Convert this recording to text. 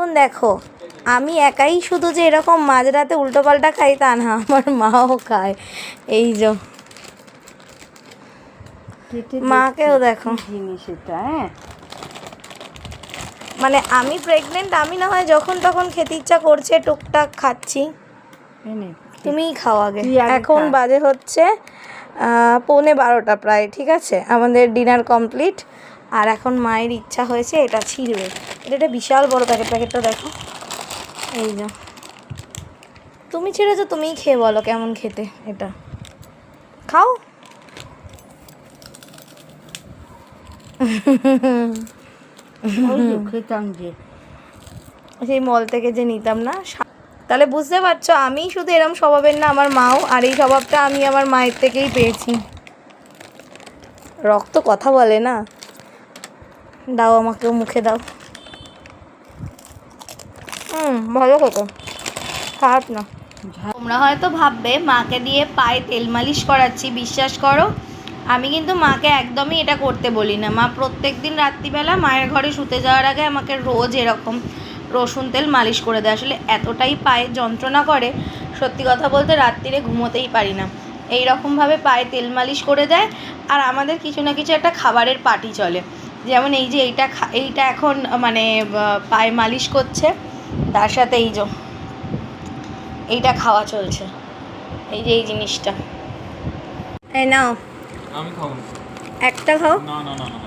এখন দেখো আমি একাই শুধু যে এরকম মাঝরাতে উল্টোপাল্টা খাই তা না আমার মাও খায়। এই যে। মাকেও দেখো। জিনিস এটা হ্যাঁ? মানে আমি প্রেগনেন্ট আমি না হয় যখন তখন খেতে ইচ্ছা করছে টুকটাক খাচ্ছি। তুমিই খাও আগে। এখন বাজে হচ্ছে পৌনে বারোটা প্রায় ঠিক আছে? আমাদের ডিনার কমপ্লিট আর এখন মায়ের ইচ্ছা হয়েছে এটা ছিঁড়বে। এটা একটা বিশাল বড় প্যাকেট প্যাকেটটা দেখো। এই যা। তুমি ছিঁড়েছো তুমিই খেয়ে বলো কেমন খেতে এটা। খাও। খেতাম যে। সেই মল থেকে যে নিতাম না তাহলে বুঝতে পারছ আমি শুধু এরম স্বভাবের না আমার মাও আর এই স্বভাবটা আমি আমার মায়ের থেকেই পেয়েছি। রক্ত কথা বলে না। দাও আমাকেও মুখে দাও। ভালো খেতে খারাপ না। তোমরা হয়তো ভাববে, মাকে দিয়ে পায়ে তেল মালিশ করাচ্ছি, বিশ্বাস করো? আমি কিন্তু মাকে একদমই এটা করতে বলি না। মা প্রত্যেক দিন রাত্রিবেলা মায়ের ঘরে শুতে যাওয়ার আগে আমাকে রোজ এরকম রসুন তেল মালিশ করে দেয়। আসলে এতটাই পায়ে যন্ত্রণা করে, সত্যি কথা বলতে রাত্রিরে ঘুমোতেই পারি না। এই রকমভাবে পায়ে তেল মালিশ করে দেয় আর আমাদের কিছু না কিছু একটা খাবারের পার্টি চলে। যেমন এই যে এইটা এইটা এখন মানে পায়ে মালিশ করছে। তার সাথে এই যে এইটা খাওয়া চলছে। এই যে এই জিনিসটা। এই নাও। আমি খাব না। একটা খাও। না না না না